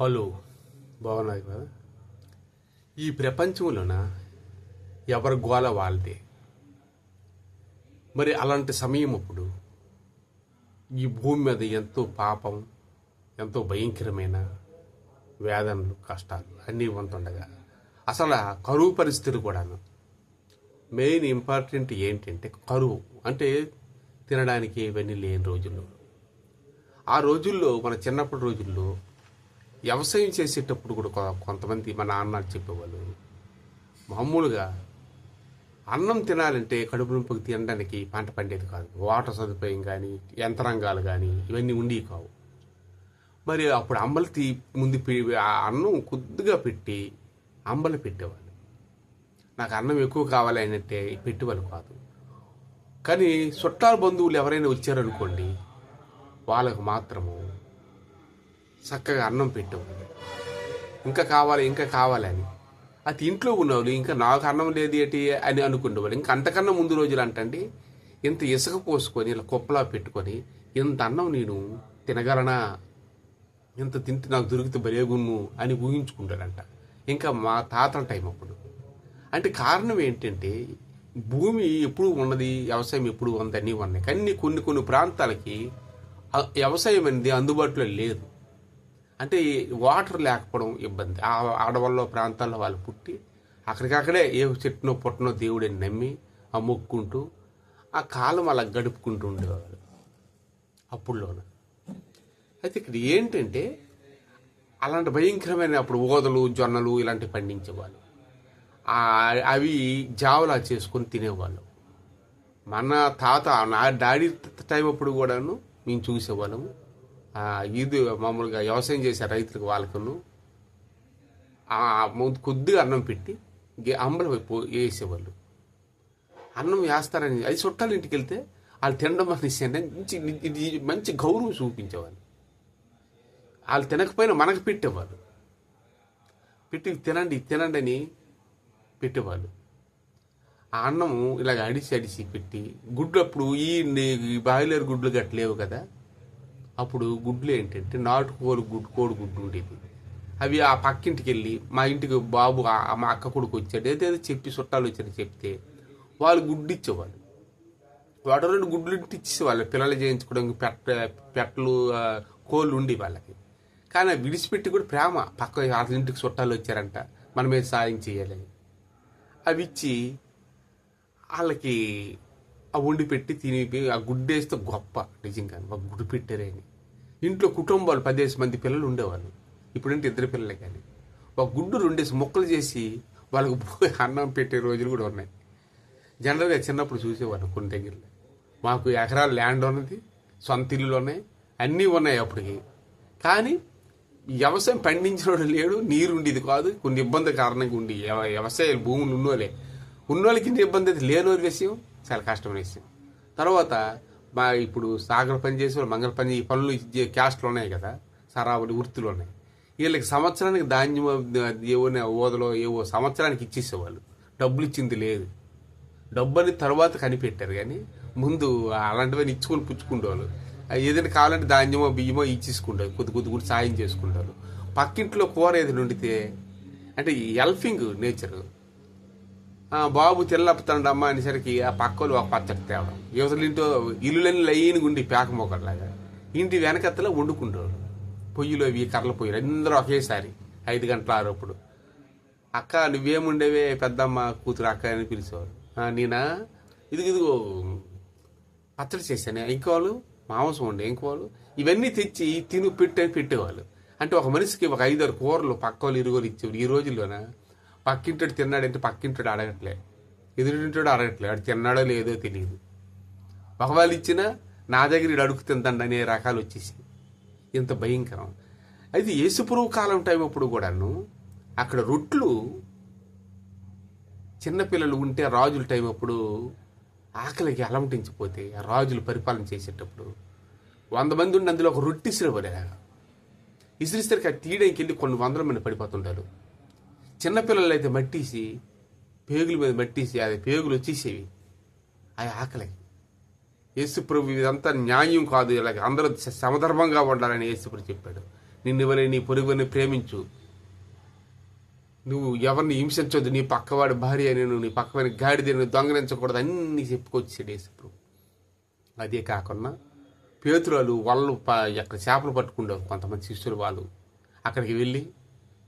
Hello బాగున్నారు కదా ఈ ప్రపంచంలోన ఎవరి గోల వాళ్ళదే? మరి అలాంటి సమయం అప్పుడు ఈ భూమి మీద ఎంతో పాపం ఎంతో భయంకరమైన వేదనలు కష్టాలు అన్నీ ఉంటుండగా అసలు ఆ కరువు పరిస్థితులు కూడాను మెయిన్ ఇంపార్టెంట్ ఏంటంటే కరువు. అంటే తినడానికి ఇవన్నీ లేని రోజుల్లో. ఆ రోజుల్లో మన చిన్నప్పటి రోజుల్లో వ్యవసాయం చేసేటప్పుడు కూడా కొంతమంది మా నాన్న చెప్పేవాళ్ళు. మామూలుగా అన్నం తినాలంటే కడుపు నింపుకు తినడానికి పంట పండేది కాదు. వాటర్ సదుపాయం కానీ యంత్రాంగాలు కానీ ఇవన్నీ ఉండేవి కావు. మరి అప్పుడు అంబలి తీ ముందు ఆ అన్నం కొద్దిగా పెట్టి అంబలి పెట్టేవాళ్ళు. నాకు అన్నం ఎక్కువ కావాలి పెట్టేవాళ్ళు కాదు. కానీ చుట్టాల బంధువులు ఎవరైనా వచ్చారనుకోండి వాళ్ళకు మాత్రము చక్కగా అన్నం పెట్టేవాళ్ళు ఇంకా కావాలి ఇంకా కావాలని అది ఇంట్లో ఉన్నవాళ్ళు ఇంకా నాకు అన్నం లేదు ఏంటి అని అనుకునేవాళ్ళు. ఇంకా అంతకన్నా ముందు రోజులు అంటండి ఇంత ఇసుక పోసుకొని ఇలా కుప్పలా పెట్టుకొని ఇంత అన్నం నేను తినగలనా? ఇంత తింటే నాకు దొరికితే బరేగున్ను అని ఊహించుకుంటాడంట. ఇంకా మా తాతల టైం అప్పుడు. అంటే కారణం ఏంటంటే భూమి ఎప్పుడు ఉన్నది వ్యవసాయం ఎప్పుడు ఉంది అన్నీ ఉన్నాయి. కానీ కొన్ని కొన్ని ప్రాంతాలకి వ్యవసాయం అనేది అందుబాటులో లేదు. అంటే ఈ వాటర్ లేకపోవడం ఇబ్బంది. ఆ అడవుల్లో ప్రాంతాల్లో వాళ్ళు పుట్టి అక్కడికక్కడే ఏ చెట్టునో పుట్టనో దేవుడిని నమ్మి ఆ మొక్కుంటూ ఆ కాలం అలా గడుపుకుంటూ ఉండేవాళ్ళు. అప్పుడులోన అయితే ఇక్కడ ఏంటంటే అలాంటి భయంకరమైన అప్పుడు ఓదలు జొన్నలు ఇలాంటివి పండించేవాళ్ళు. అవి జావలా చేసుకొని తినేవాళ్ళు. మన తాత నా డాడీ టైం అప్పుడు కూడాను మేము చూసేవాళ్ళము. ఇది మామూలుగా వ్యవసాయం చేసే రైతులకు వాళ్ళకును ముందు కొద్దిగా అన్నం పెట్టి గే- వేసేవాళ్ళు. అన్నం వేస్తారని అది చుట్టాలు ఇంటికి వెళ్తే వాళ్ళు తినడం అనేసి మంచి మంచి గౌరవం చూపించేవాళ్ళు. వాళ్ళు తినకపోయినా మనకు పెట్టేవాళ్ళు. పెట్టి తినండి తినండి అని పెట్టేవాళ్ళు. ఆ అన్నము ఇలాగ అడిసి అడిసి పెట్టి గుడ్లు అప్పుడు ఈ ఈ బాయిలర్ గుడ్లు గట్లేవు కదా. అప్పుడు గుడ్లు ఏంటంటే నాటుకోలు గుడ్డు కోడి గుడ్డు ఉండేది అవి ఆ పక్కింటికి వెళ్ళి మా ఇంటికి బాబు మా అక్క కొడుకు వచ్చాడు ఏదేదో చెప్పి చుట్టాలు వచ్చారని చెప్తే వాళ్ళు గుడ్డు ఇచ్చేవాళ్ళు. వాడు రెండు గుడ్లు ఇంటి ఇచ్చేవాళ్ళు పిల్లలు చేయించుకోవడానికి పెట్ట పెట్టలు కోళ్ళు ఉండి వాళ్ళకి. కానీ విడిచిపెట్టి కూడా ప్రేమ. పక్క వాళ్ళ ఇంటికి చుట్టాలు వచ్చారంట. మన మీద సాయం చేయాలని అవి ఇచ్చి వాళ్ళకి ఆ వండి పెట్టి తిని ఆ గుడ్డేస్తే గొప్ప నిజంగా. ఒక గుడ్డు పెట్టారని అని ఇంట్లో కుటుంబాలు పదిహేను మంది పిల్లలు ఉండేవాళ్ళు. ఇప్పుడంటే ఇద్దరు పిల్లలే కానీ. ఒక గుడ్డు రెండేసి మొక్కలు చేసి వాళ్ళకు అన్నం పెట్టే రోజులు కూడా ఉన్నాయి. జనరల్గా చిన్నప్పుడు చూసేవాళ్ళం కొన్ని దగ్గరలో. మాకు ఎకరాల ల్యాండ్ ఉన్నది సొంత ఇల్లులు ఉన్నాయి అన్నీ ఉన్నాయి అప్పటికి. కానీ వ్యవసాయం పండించినోడు లేడు నీరు ఉండేది కాదు కొన్ని ఇబ్బంది కారణంగా ఉండి వ్యవసాయ భూములు ఉన్నోలే ఉన్నోళ్ళకి ఇంత ఇబ్బంది అయితే లేనోరు విషయం. చాలా కష్టమైన విషయం. తర్వాత మా ఇప్పుడు సాగర పని చేసే వాళ్ళు మంగళ పని ఈ పనులు క్యాస్ట్లు ఉన్నాయి కదా సరావులు వృత్తులు ఉన్నాయి. వీళ్ళకి సంవత్సరానికి ధాన్యం ఏవో ఓదలో ఏవో సంవత్సరానికి ఇచ్చేసేవాళ్ళు. డబ్బులు ఇచ్చింది లేదు. డబ్బుని తర్వాత కనిపెట్టారు కానీ ముందు అలాంటివన్నీ ఇచ్చుకొని పుచ్చుకుంటేవాళ్ళు ఏదైనా కావాలంటే ధాన్యమో బియ్యమో ఇచ్చేసుకుంటారు. కొద్ది కొద్ది కూడా సాయం చేసుకుంటారు. పక్కింట్లో కూర ఏదైనా వండితే అంటే ఎల్ఫింగ్ నేచర్. బాబు తెల్లప్పుతాడు అమ్మ అనేసరికి ఆ పక్కలు ఒక పచ్చడి తేవడం. యువతలు ఇంట్లో ఇల్లులన్నీ లైన్గా ఉండి పేక మొక్కలాగా ఇంటి వెనకత్తలో వండుకుంటారు. పొయ్యిలో ఇవి కర్రల పొయ్యిలు అందరూ ఒకేసారి. ఐదు గంటల ఆరోప్పుడు అక్క నువ్వేముండేవే పెద్దమ్మ కూతురు అక్క అని పిలిచేవారు. నేనా ఇదిగో ఇదిగో పచ్చడి చేశాను. ఇంకోవాళ్ళు మాంసం ఉండే ఇంకోవాళ్ళు ఇవన్నీ తెచ్చి తిను పెట్టని పెట్టేవాళ్ళు. అంటే ఒక మనిషికి ఒక ఐదారు కూరలు పక్క వాళ్ళు ఇరుగోలు ఇచ్చేవారు. ఈ రోజుల్లోనా? పక్కింటాడు తిన్నాడంటే పక్కింటాడు అడగట్లే. ఎదురుంటాడు అడగట్లే. వాడు తిన్నాడో లేదో తెలియదు ఒకవేళ ఇచ్చినా నా దగ్గర ఇడు అడుగు తిందండి అనే రకాలు వచ్చేసాయి ఇంత భయంకరం. అయితే యేసుపురువు కాలం టైం అప్పుడు కూడాను అక్కడ రొట్లు చిన్నపిల్లలు ఉంటే రాజుల టైం అప్పుడు ఆకలికి అలమటించిపోతే రాజులు పరిపాలన చేసేటప్పుడు వంద మంది ఉండి అందులో ఒక రొట్టి ఇసిరిపోలేదా ఇసిరిసరికి తీయడానికి వెళ్ళి కొన్ని వందల మంది పడిపోతుంటారు. చిన్నపిల్లలు అయితే మట్టిసి పేగుల మీద మట్టిసి అది పేగులు వచ్చేసేవి. ఆ ఆకలికి యేసుప్రభు ఇదంతా న్యాయం కాదు ఇలాగ అందరూ సమధర్మంగా ఉండాలని యేసుప్రభు చెప్పాడు. నిన్నువలే నీ పొరుగుని ప్రేమించు. నువ్వు ఎవరిని హింసించొద్దు నీ పక్కవాడి భార్య నేను నీ పక్కవాడి గాడిద నేను దొంగలించకూడదు అన్ని చెప్పుకొచ్చాడు యేసుప్రభు అదే కాకుండా పేతురాలు వాళ్ళు ప- ఎక్కడ చేపలు పట్టుకుంటారు కొంతమంది శిష్యులు వాళ్ళు. అక్కడికి వెళ్ళి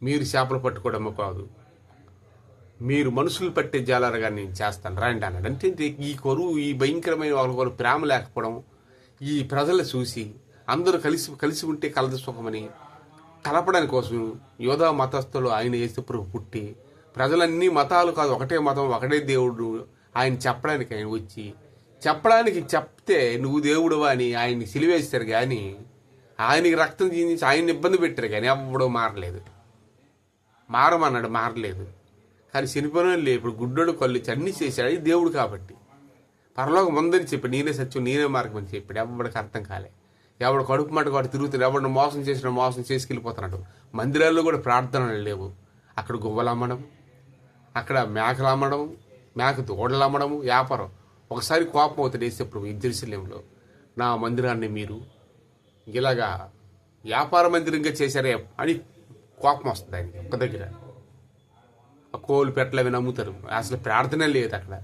మీరు చేపలు పట్టుకోవడము కాదు. మీరు మనుషులు పట్టే జాలారుగా నేను చేస్తాను. రండి అన్నాడు. అంటే ఈ కొరువు ఈ భయంకరమైన వాళ్ళ ప్రేమ లేకపోవడం ఈ ప్రజలు చూసి అందరూ కలిసి కలిసి ఉంటే కలదు సుఖమని కలపడానికి కోసం యోధా మతస్థులు ఆయన యేసుప్రభు పుట్టి ప్రజలన్నీ మతాలు కాదు ఒకటే మతం ఒకటే దేవుడు ఆయన చెప్పడానికి ఆయన వచ్చి చెప్పడానికి చెప్తే నువ్వు దేవుడు అని ఆయన్ని సిలివేస్తారు కానీ ఆయనకి రక్తం చిందించి ఆయన ఇబ్బంది పెట్టారు కానీ ఎవ్వడూ మారలేదు. మారమన్నాడు మారలేదు. కానీ చనిపోయిన లే ఇప్పుడు గుడ్డోడు కళ్ళు ఇచ్చి అన్నీ చేశాడు. అది దేవుడు కాబట్టి. పరలోకం ఉందని చెప్పి నేనే సత్యం నేనే మార్గం అని చెప్పాడు. ఎవరికి అర్థం కాలే. ఎవడు కడుపు మాట వాడు తిరుగుతున్నాడు. ఎవడిని మోసం చేసిన మోసం చేసుకెళ్ళిపోతున్నాడు. మందిరాల్లో కూడా ప్రార్థనలు లేవు. అక్కడ గువ్వలు అమ్మడం అక్కడ మేకలు అమ్మడం మేక దూడలు అమ్మడం వ్యాపారం. ఒకసారి కోపం అవుతాడు వేసేప్పుడు ఇద్దరిశల్యంలో నా మందిరాన్ని మీరు ఇలాగా వ్యాపార మందిరంగా చేశారే అని కోపం వస్తుంది ఆయనకి ఒక దగ్గర. ఆ కోళ్ళు పెట్టలు అవి నమ్ముతారు. అసలు ప్రార్థన లేదు అక్కడ.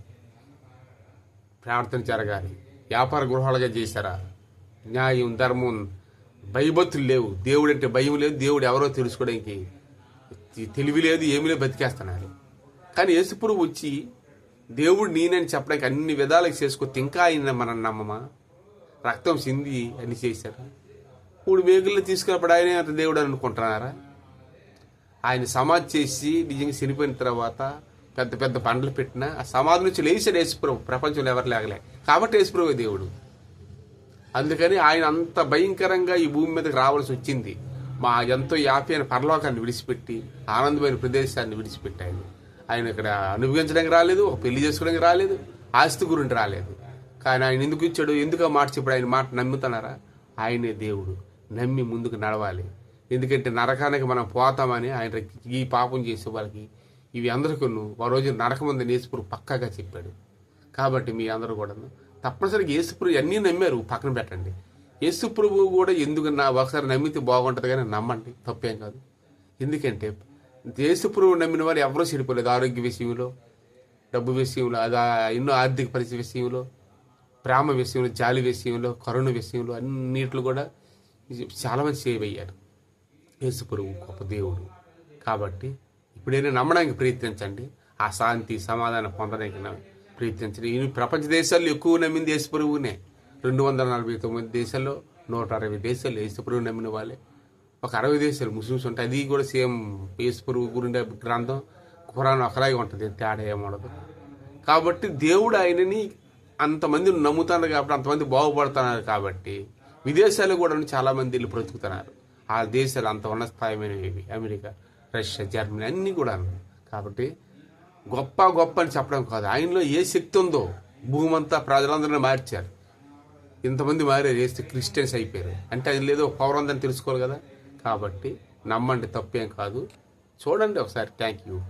ప్రార్థన జరగాలి. వ్యాపార గృహాలుగా చేశారా? న్యాయం ధర్మం భయభక్తులు లేవు. దేవుడు అంటే భయం లేదు. దేవుడు ఎవరో తెలుసుకోవడానికి తెలివి లేదు ఏమీ లేదు బతికేస్తున్నారు. కానీ యేసుప్రభు వచ్చి దేవుడు నేనని చెప్పడానికి అన్ని విధాలుగా చేసుకొస్తే ఇంకా ఆయన మనం నమ్మమా? రక్తం సింది అని చేశారు. మూడు మేకుల్లో తీసుకున్నప్పుడు ఆయన అంత దేవుడు అనుకుంటున్నారా? ఆయన సమాధి చేసి నిజంగా చనిపోయిన తర్వాత పెద్ద పెద్ద పండ్లు పెట్టినా ఆ సమాధి నుంచి లేచాడు యేసుప్రభు. ప్రపంచంలో ఎవరు లేగలే కాబట్టి యేసుప్రభు దేవుడు. అందుకని ఆయన అంత భయంకరంగా ఈ భూమి మీదకి రావాల్సి వచ్చింది. మా ఎంతో యాపీ అయిన పరలోకాన్ని విడిచిపెట్టి ఆనందమైన ప్రదేశాన్ని విడిచిపెట్టి ఆయన. ఆయన ఇక్కడ అనుభవించడానికి రాలేదు ఒక పెళ్ళి చేసుకోవడానికి రాలేదు ఆస్తి గురించి రాలేదు. కానీ ఆయన ఎందుకు ఇచ్చాడు ఎందుకు మాట చెప్పాడు ఆయన మాట నమ్ముతున్నారా? ఆయనే దేవుడు. నమ్మి ముందుకు నడవాలి. ఎందుకంటే నరకానికి మనం పోతామని ఆయన ఈ పాపం చేసే వాళ్ళకి ఇవి అందరికీ ఆ రోజు నరకముందు నేసుపురు పక్కాగా చెప్పాడు. కాబట్టి మీ అందరూ కూడా తప్పనిసరిగా యేసుప్రభు అన్నీ నమ్మారు. పక్కన పెట్టండి. యేసుప్రభు కూడా ఎందుకు నా ఒకసారి నమ్మితే బాగుంటుంది కానీ నమ్మండి. తప్పేం కాదు. ఎందుకంటే యేసుప్రభు నమ్మిన వారు ఎవరూ చెడిపోలేదు. ఆరోగ్య విషయంలో డబ్బు విషయంలో అది ఎన్నో ఆర్థిక పరిస్థితి విషయంలో ప్రేమ విషయంలో జాలి విషయంలో కరుణ విషయంలో అన్నిట్లు కూడా చాలామంది సేవ్ అయ్యారు. యేసుప్రభు గొప్ప దేవుడు. కాబట్టి ఇప్పుడైనా నమ్మడానికి ప్రయత్నించండి. ఆ శాంతి సమాధానం పొందడానికి ప్రయత్నించండి. ఈ ప్రపంచ దేశాల్లో ఎక్కువ నమ్మింది యేసుప్రభువునే. రెండు వందల నలభై తొమ్మిది దేశాల్లో నూట అరవై దేశాలు యేసుప్రభు నమ్మిన వాళ్ళే. ఒక అరవై దేశాలు ముస్లిమ్స్ ఉంటాయి. అది కూడా సేమ్ యేసుప్రభు గురిండే గ్రంథం. ఖురాన్ ఒకలాగే ఉంటుంది. తేడా ఏముండదు కాబట్టి దేవుడు ఆయనని అంతమంది నమ్ముతున్నారు కాబట్టి అంతమంది బాగుపడుతున్నారు కాబట్టి విదేశాలు కూడా చాలామంది వెళ్ళి బ్రతుకుతున్నారు. ఆ దేశాలు అంత ఉన్న స్థాయిమైనవి అమెరికా రష్యా జర్మనీ అన్నీ కూడా కాబట్టి గొప్ప గొప్ప అని చెప్పడం కాదు. ఆయనలో ఏ శక్తి ఉందో భూమంతా ప్రజలందరినీ మార్చారు. ఇంతమంది మారారు వేస్తే క్రిస్టియన్స్ అయిపోయారు. అంటే అది లేదో పవర్ ఉందని తెలుసుకోవాలి కదా. కాబట్టి నమ్మండి తప్పేం కాదు. చూడండి ఒకసారి. Thank you